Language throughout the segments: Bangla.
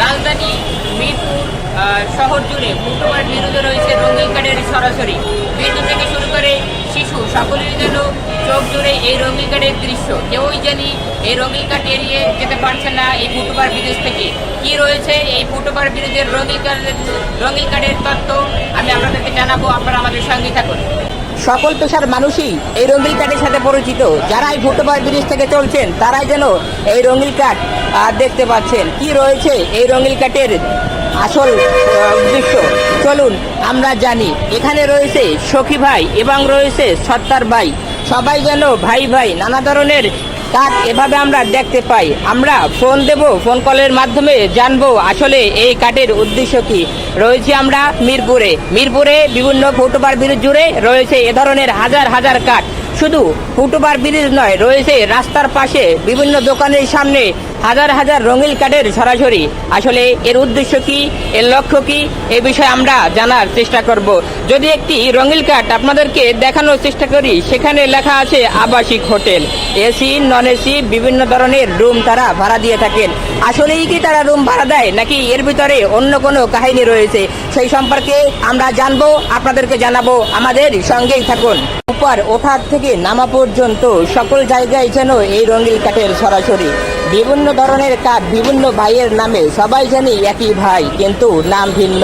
রাজধানী, মিরপুর শহর জুড়ে ফুটবল বিরুদ্ধে রয়েছে রঙিন কার্ডের সরাসরি। বৃদ্ধ থেকে শুরু করে শিশু সকলের জন্য চোখ জুড়ে এই রঙিন কার্ডের দৃশ্য। কেউই জানি এই রঙিন কার্ড এড়িয়ে যেতে পারছে না এই ফুটবল বিদেশ থেকে। কি রয়েছে এই ফুটবল বিরুদ্ধে রঙিন কার্ডের রঙিন কার্ডের তত্ত্ব আমি আপনাদেরকে জানাব। আপনারা আমাদের সঙ্গে থাকুন। সকল পেশার মানুষই এই রঙিল কার্ডের সাথে পরিচিত। যারা এই ফুটবল ব্রিজ থেকে চলছেন, তারাই যেন এই রঙিল কার্ড দেখতে পাচ্ছেন। কি রয়েছে এই রঙিল কার্ডের আসল উদ্দেশ্য? চলুন, আমরা জানি। এখানে রয়েছে সখী ভাই এবং রয়েছে সত্তার ভাই। সবাই যেন ভাই ভাই, নানা ধরনের কাজ এভাবে আমরা দেখতে পাই। আমরা ফোন দেব ফোন কলের মাধ্যমে জানব আসলে এই কাঠের উদ্দেশ্য কি। রয়েছে আমরা মিরপুরে। মিরপুরে বিভিন্ন ফুটবার ব্রিজ জুড়ে রয়েছে এ ধরনের হাজার হাজার কাঠ। শুধু ফুটবার ব্রিজ নয়, রয়েছে রাস্তার পাশে বিভিন্ন দোকানের সামনে হাজার হাজার রঙিল কাঠের সরাসরি। আসলে এর উদ্দেশ্য কি? এর লক্ষ্য কি? এ বিষয়ে আমরা জানার চেষ্টা করব। যদি একটি রঙিল কাঠ আপনাদেরকে দেখানোর চেষ্টা করি, সেখানে লেখা আছে আবাসিক হোটেল। এসি নন এসি বিভিন্ন ধরনের রুম তারা ভাড়া দিয়ে থাকেন। আসলেই কি তারা রুম ভাড়া দেয়, নাকি এর ভিতরে অন্য কোনো কাহিনী রয়েছে? সেই সম্পর্কে আমরা জানব, আপনাদেরকে জানাব। আমাদের সঙ্গেই থাকুন। উপর ওঠার থেকে নামা পর্যন্ত সকল জায়গায় যেন এই রঙিল কাঠের সরাসরি। বিভিন্ন ধরনের কাঠ বিভিন্ন ভাইয়ের নামে সবাই জানি একই ভাই, কিন্তু নাম ভিন্ন।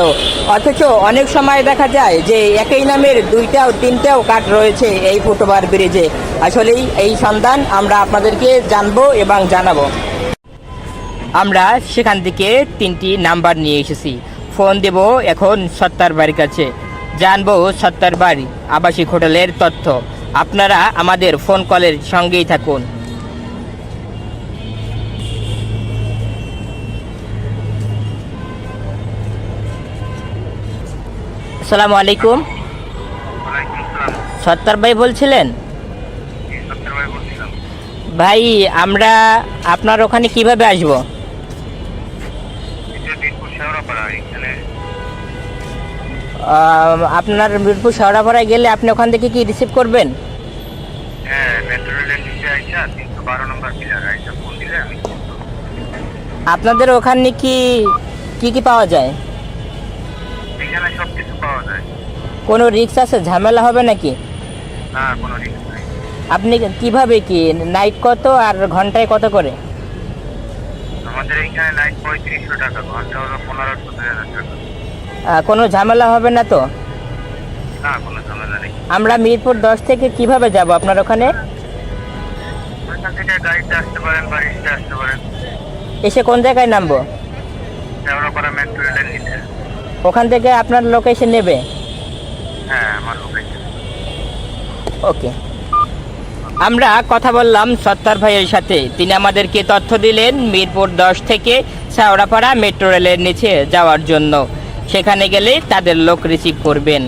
অথচ অনেক সময় দেখা যায় যে একই নামের দুইটাও তিনটাও কাঠ রয়েছে এই ফুটওভার ব্রিজে। আসলেই এই সন্ধান আমরা আপনাদেরকে জানব এবং জানাব। আমরা সেখান থেকে তিনটি নাম্বার নিয়ে এসেছি। ফোন দেব এখন সত্তার বাড়ির কাছে। জানব সত্তার বাড়ি আবাসিক হোটেলের তথ্য। আপনারা আমাদের ফোন কলের সঙ্গেই থাকুন। আসসালামু আলাইকুম। সত্তার ভাই বলছিলেন? ভাই, আমরা আপনার ওখানে কীভাবে আসব? আপনার মিরপুর শেওড়াপাড়ায় গেলে আপনি ওখান থেকে কি রিসিভ করবেন। আপনাদের ওখানে কি কি পাওয়া যায়? সব কিছু পাওয়া যায়। কোনো রিক্স আছে? ঝামেলা হবে নাকি? না কোনো নাই। আপনি কীভাবে কি নাইট কত আর ঘন্টায় কত করে? আমাদের এইখানে নাইট পঁয়ত্রিশশো টাকা ঘণ্টা হলো পনেরোশো দুই হাজার টাকা। কোনো ঝামেলা হবে না তো? না কোনো ঝামেলা নেই। আমরা মিরপুর দশ থেকে কীভাবে যাব আপনার ওখানে? ওইখান থেকে গাড়িতে আসতে পারেন বা রিক্সে আসতে পারেন। এসে কোন জায়গায় নামবো? মেট্রো রেলের ওখান থেকে আপনার লোকেশন নেবে? হ্যাঁ আমার লোকেশন ওকে আমরা কথা বললাম সত্তার ভাইয়ের সাথে। তিনি আমাদেরকে তথ্য দিলেন মিরপুর দশ থেকে শাওড়াপাড়া মেট্রো রেলের নিচে যাওয়ার জন্য। সেখানে গেলে তাদের লোক রিসিভ করবেন।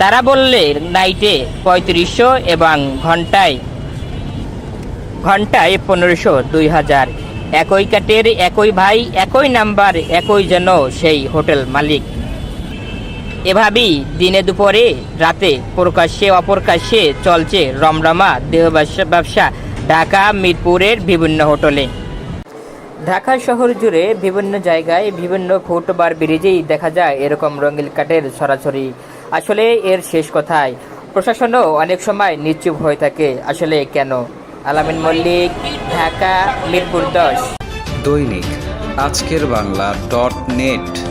তারা বললে নাইটে পঁয়ত্রিশশো এবং ঘন্টায় ঘন্টায় পনেরোশো দুই হাজার। একই কাটের একই ভাই একই নাম্বার একই যেন সেই হোটেল মালিক। এভাবেই দিনে দুপুরে, রাতে প্রকাশ্যে, অপ্রকাশ্যে চলছে রমরমা দেহ ব্যবসা ঢাকা, মিরপুরের বিভিন্ন হোটেলে। ঢাকা শহর জুড়ে বিভিন্ন জায়গায় বিভিন্ন ফুটবার ব্রিজেই দেখা যায় এরকম রঙিল কাঠের সরাসরি। আসলে এর শেষ কথায়, প্রশাসনও অনেক সময় নিশ্চুপ হয়ে থাকে। আসলে কেন? আলামিন মল্লিক, ঢাকা, মিরপুর দশ। দৈনিক, আজকের বাংলা ডট নেট।